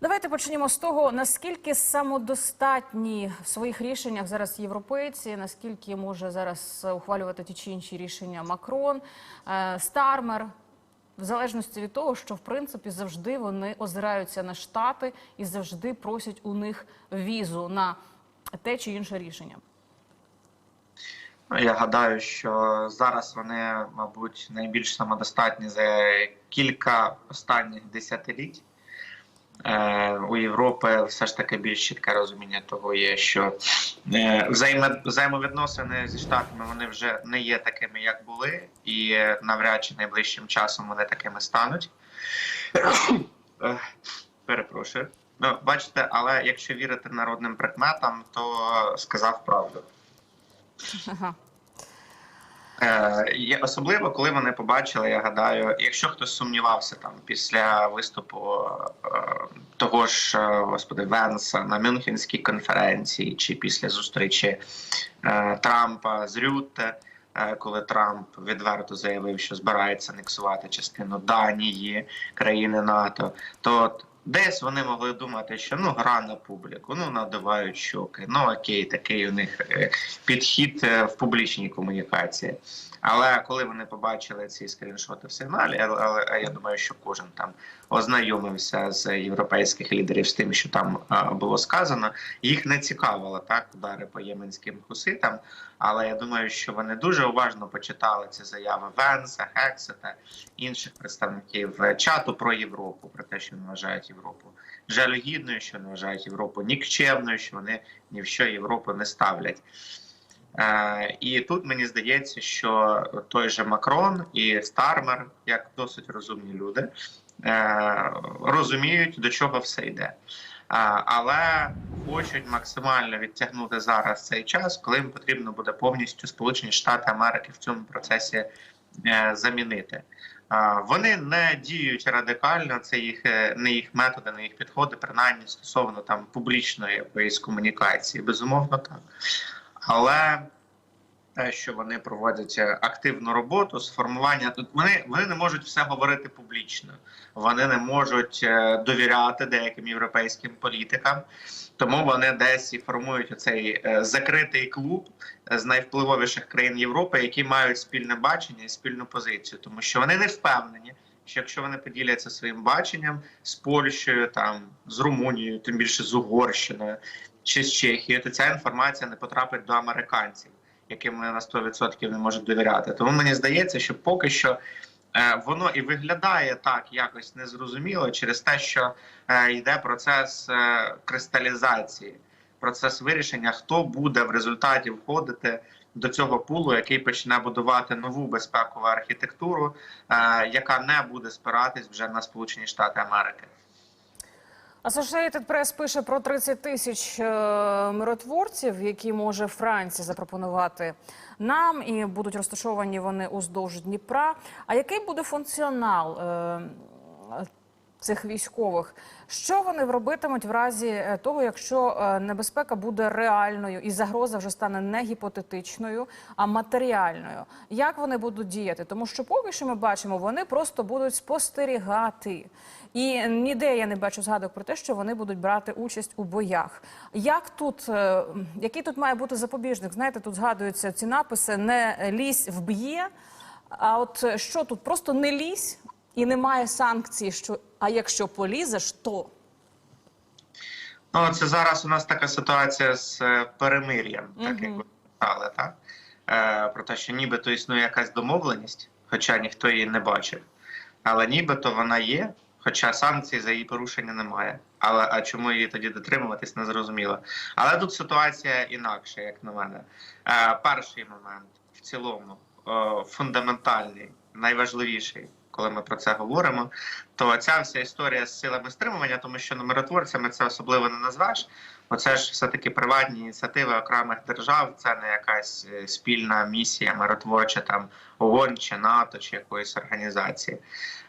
Давайте почнемо з того, наскільки самодостатні в своїх рішеннях зараз європейці, наскільки може зараз ухвалювати ті чи інші рішення Макрон, е, Стармер, в залежності від того, що в принципі завжди вони озираються на штати і завжди просять у них візу на те чи інше рішення. Я гадаю, що зараз вони, мабуть, найбільш самодостатні за кілька останніх десятиліть. Е, у Європи все ж таки більш чітке розуміння того є, що е, взаємо, взаємовідносини зі штатами вони вже не є такими, як були, і навряд чи найближчим часом вони такими стануть. Е, Перепрошую. Ну, бачите, але якщо вірити народним прикметам, то сказав правду. Ага. Е, особливо, коли вони побачили, я гадаю, якщо хтось сумнівався там після виступу е, того ж е, господи Венса на Мюнхенській конференції, чи після зустрічі е, Трампа з Рютте, е, коли Трамп відверто заявив, що збирається анексувати частину Данії, країни НАТО, то Десь вони могли думати, що ну гра на публіку, ну надувають щоки. Ну окей, такий у них е, підхід е, в публічній комунікації. Але коли вони побачили ці скріншоти в сигналі, але, я думаю, що кожен там ознайомився з європейських лідерів з тим, що там було сказано, їх не цікавило так удари по єменським хуситам. Але я думаю, що вони дуже уважно почитали ці заяви Венса, Хексета, інших представників е, чату про Європу, про те, що вони вважають Європу жалюгідною, що вони вважають Європу нікчемною, що вони ні в що Європу не ставлять. Е, і тут мені здається, що той же Макрон і Стармер, як досить розумні люди, е, розуміють, до чого все йде. Е, але хочуть максимально відтягнути зараз цей час, коли їм потрібно буде повністю Сполучені Штати Америки в цьому процесі замінити. Вони не діють радикально, це їх не їх методи, не їх підходи, принаймні стосовно там публічної якоїсь комунікації. Безумовно, так. Але те, що вони проводять е, активну роботу з формування, тут вони, вони не можуть все говорити публічно, вони не можуть е, довіряти деяким європейським політикам, тому вони десь і формують оцей е, закритий клуб з найвпливовіших країн Європи, які мають спільне бачення і спільну позицію, тому що вони не впевнені. Що якщо вони поділяться своїм баченням з Польщею, там з Румунією, тим більше з Угорщиною чи з Чехією, то ця інформація не потрапить до американців, яким вони на 100% не можуть довіряти. Тому мені здається, що поки що е, воно і виглядає так якось незрозуміло через те, що е, йде процес е, кристалізації, процес вирішення, хто буде в результаті входити. До цього пулу, який почне будувати нову безпекову архітектуру, яка не буде спиратись вже на Сполучені Штати Америки. Associated Press пише про 30 тисяч е, миротворців, які може Франція запропонувати нам, і будуть розташовані вони уздовж Дніпра. А який буде функціонал е, цих військових? Що вони робитимуть в разі е, того, якщо е, небезпека буде реальною і загроза вже стане не гіпотетичною, а матеріальною? Як вони будуть діяти? Тому що поки що ми бачимо, вони просто будуть спостерігати. І ніде я не бачу згадок про те, що вони будуть брати участь у боях. Як тут, е, який тут має бути запобіжник? Знаєте, тут згадуються ці написи: не лізь вб'є. А от що тут? Просто не лізь і немає санкцій. Що а якщо полізеш, то Ну, це зараз у нас така ситуація з е, перемир'ям, так як ви сказали, так? Е, про те, що нібито існує якась домовленість, хоча ніхто її не бачив. Але нібито вона є, хоча санкцій за її порушення немає. Але а чому її тоді дотримуватись, не зрозуміло. Але тут ситуація інакша, як на мене. Е, перший момент в цілому е, фундаментальний, найважливіший. Коли ми про це говоримо, то ця вся історія з силами стримування, тому що миротворцями це особливо не назвеш. Оце ж все таки приватні ініціативи окремих держав. Це не якась е, спільна місія миротворча там ООН чи НАТО чи якоїсь організації.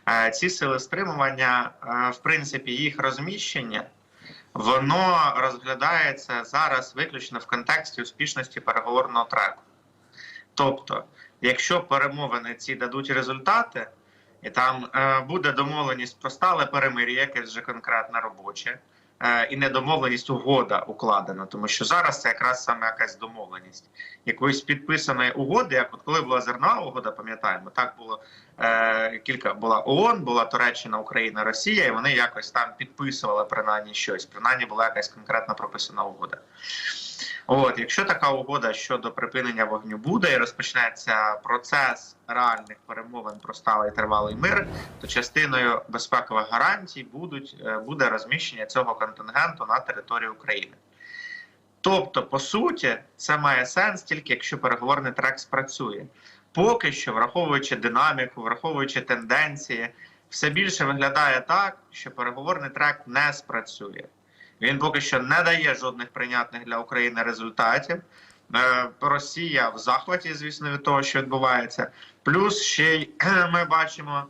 Е, Ці сили стримування, е, в принципі, їх розміщення. Воно розглядається зараз виключно в контексті успішності переговорного треку. Тобто, якщо перемовини ці дадуть результати, і там е, буде домовленість про стале перемир'я, яке вже конкретно робоче, е, і не домовленість угода укладена, тому що зараз це якраз саме якась домовленість. Якоїсь підписаної угоди, як от коли була зерна угода, пам'ятаємо, так було е, кілька була ООН, була Туреччина, Україна, Росія, і вони якось там підписували принаймні щось. Принаймні була якась конкретна прописана угода. От, якщо така угода щодо припинення вогню буде і розпочнеться процес реальних перемовин про сталий тривалий мир, то частиною безпекових гарантій будуть е, буде розміщення цього контингенту на території України. Тобто, по суті, це має сенс тільки якщо переговорний трек спрацює. Поки що, враховуючи динаміку, враховуючи тенденції, все більше виглядає так, що переговорний трек не спрацює. Він поки що не дає жодних прийнятних для України результатів. Е, Росія в захваті, звісно, від того, що відбувається. Плюс ще й ми бачимо,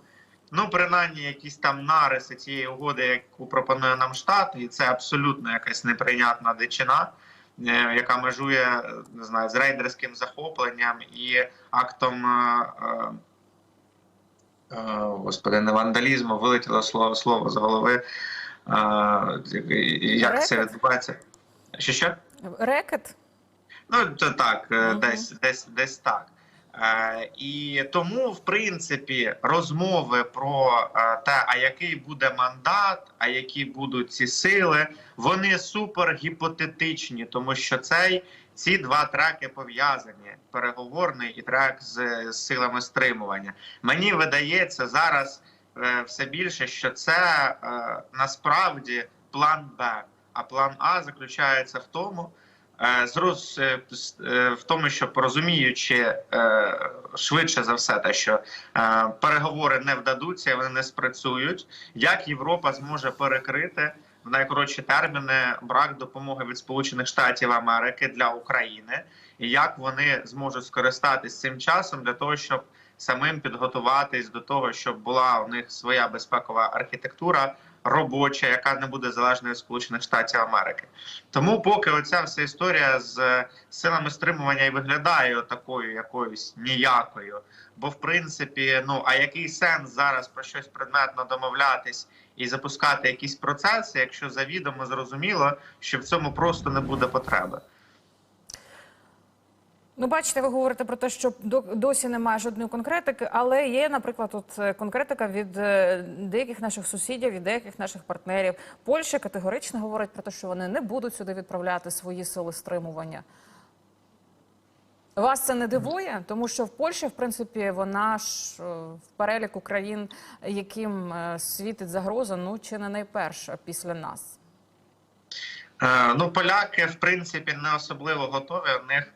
ну принаймні, якісь там нариси цієї угоди, яку пропонує нам штат, і це абсолютно якась неприйнятна дичина, яка межує е, не знаю, з рейдерським захопленням і актом. е, е, е, Господи, не вандалізму, вилетіло слово слово з голови. Як як це Рекет? відбувається? Що що? Рекет? Ну то так, угу. Десь десь десь так. Е, і тому, в принципі, розмови про е, те, а який буде мандат, а які будуть ці сили, вони супер гіпотетичні, тому що цей ці два треки пов'язані: переговорний і трек з, з силами стримування. Мені видається зараз е, все більше, що це насправді план Б. А план А заключається в тому, в тому, що розуміючи е, швидше за все, те, що е, переговори не вдадуться, вони не спрацюють, як Європа зможе перекрити в найкоротші терміни брак допомоги від Сполучених Штатів Америки для України, і як вони зможуть скористатись цим часом для того, щоб самим підготуватись до того, щоб була у них своя безпекова архітектура робоча, яка не буде залежною від Сполучених Штатів Америки. Тому, поки оця вся історія з силами стримування і виглядає такою якоюсь ніякою, бо в принципі, ну а який сенс зараз про щось предметно домовлятись і запускати якісь процеси, якщо завідомо зрозуміло, що в цьому просто не буде потреби. Ну, бачите, ви говорите про те, що досі немає жодної конкретики, але є, наприклад, от е, конкретика від е, деяких наших сусідів, від деяких наших партнерів. Польща категорично говорить про те, що вони не будуть сюди відправляти свої сили стримування. Вас це не дивує, тому що в Польщі, в принципі, вона ж е, в переліку країн, яким світить загроза, ну чи не найперша після нас. Ну, поляки, в принципі, не особливо готові. У них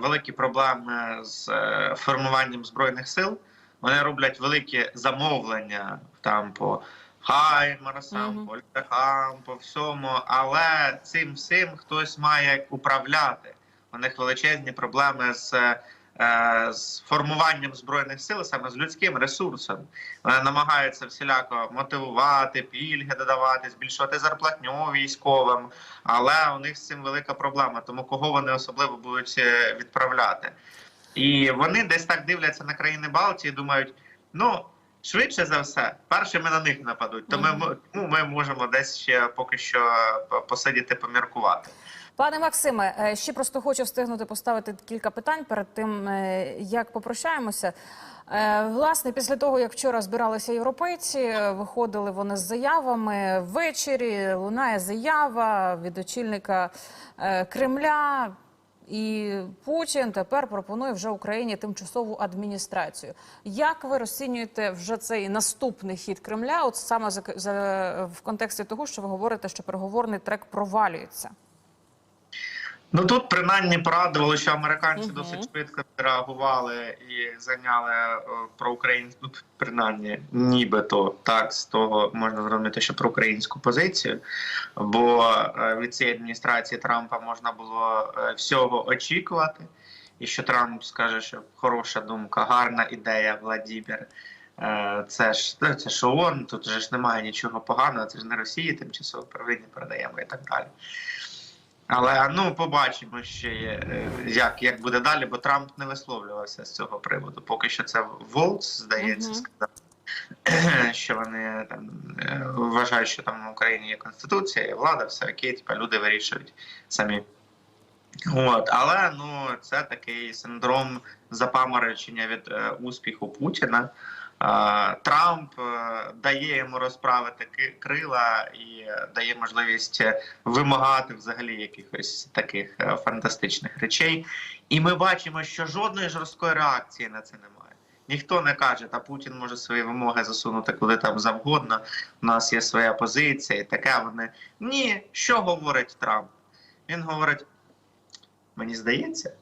великі проблеми з е, формуванням збройних сил. Вони роблять великі замовлення там по Хаймарсам, Мгм. по літакам, по всьому. Але цим всім хтось має управляти. У них величезні проблеми з. Е, З формуванням збройних сил саме з людським ресурсом вони намагаються всіляко мотивувати, пільги додавати, збільшувати зарплатню військовим, але у них з цим велика проблема. Тому кого вони особливо будуть е, відправляти? І вони десь так дивляться на країни Балтії, думають: ну швидше за все, першими на них нападуть. То ми, ну, ми можемо десь ще поки що е, посидіти, поміркувати. Пане Максиме, е, ще просто хочу встигнути поставити кілька питань перед тим, е, як попрощаємося. Е, Власне, після того, як вчора збиралися європейці, виходили вони з заявами. Ввечері лунає заява від очільника Кремля. І Путін тепер пропонує вже Україні тимчасову адміністрацію. Як ви розцінюєте вже цей наступний хід Кремля? От саме за в контексті того, що ви говорите, що переговорний трек провалюється? Ну тут принаймні порадувало, що американці Мгм. досить швидко реагували і зайняли е, про українську, ну, принаймні, нібито так з того можна зрозуміти, що про українську позицію. Бо е, від цієї адміністрації Трампа можна було е, всього очікувати, і що Трамп скаже, що хороша думка, гарна ідея, Владімір. Е, Це ж ну, це ж ООН, тут же ж немає нічого поганого, це ж не Росії тимчасово правління передаємо і так далі. Але ну побачимо ще е, як, як буде далі, бо Трамп не висловлювався з цього приводу. Поки що це Волц, здається, Мгм. сказав. що вони там е, вважають, що там в Україні є конституція, є влада, все окей, типа люди вирішують самі. От, але ну це такий синдром запаморочення від е, успіху Путіна. Е, Трамп е, дає йому розправити крила і дає можливість вимагати взагалі якихось таких е, фантастичних речей. І ми бачимо, що жодної жорсткої реакції на це немає. Ніхто не каже, та Путін може свої вимоги засунути куди там завгодно. У нас є своя позиція, і таке вони. Ні, що говорить Трамп? Він говорить: мені здається,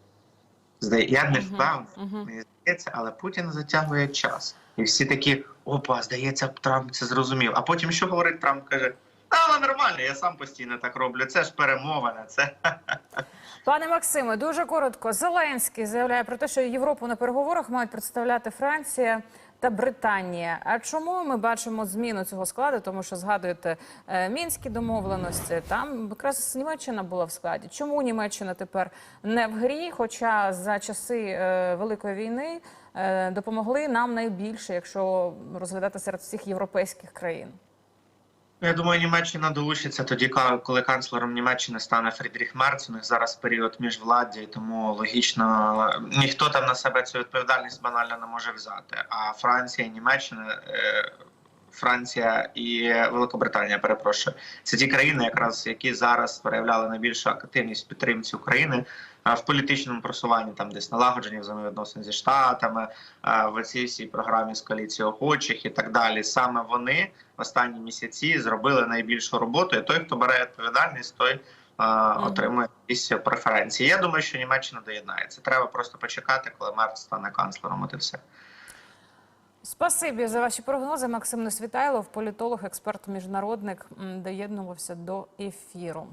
я не впевнений, мені здається, але Путін затягує час. І всі такі, опа, здається, Трамп це зрозумів. А потім що говорить Трамп? каже: але нормально, я сам постійно так роблю. Це ж перемовина, це Пане Максиме, дуже коротко. Зеленський заявляє про те, що Європу на переговорах мають представляти Франція та Британія. А чому ми бачимо зміну цього складу? Тому що згадуєте е, мінські домовленості. Там якраз Німеччина була в складі. Чому Німеччина тепер не в грі? Хоча за часи е, Великої війни е, допомогли нам найбільше, якщо розглядати серед всіх європейських країн. Я думаю, Німеччина долучиться тоді, коли канцлером Німеччини стане Фрідріх Мерц. У них зараз період міжвладдя, і тому логічно ніхто там на себе цю відповідальність банально не може взяти. А Франція і Німеччина, е, Франція і Великобританія, перепрошую, це ті країни, якраз які зараз проявляли найбільшу активність підтримці України в політичному просуванні, там десь налагоджені взаємовідносин зі штатами, в цій всій програмі з коаліції охочих і так далі. Саме вони в останні місяці зробили найбільшу роботу. І той, хто бере відповідальність, той отримує якісь преференції. Я думаю, що Німеччина доєднається. Треба просто почекати, коли Мерц стане канцлером. От і все. Спасибі за ваші прогнози. Максим Несвітайлов, політолог, експерт, міжнародник, доєднувався до ефіру.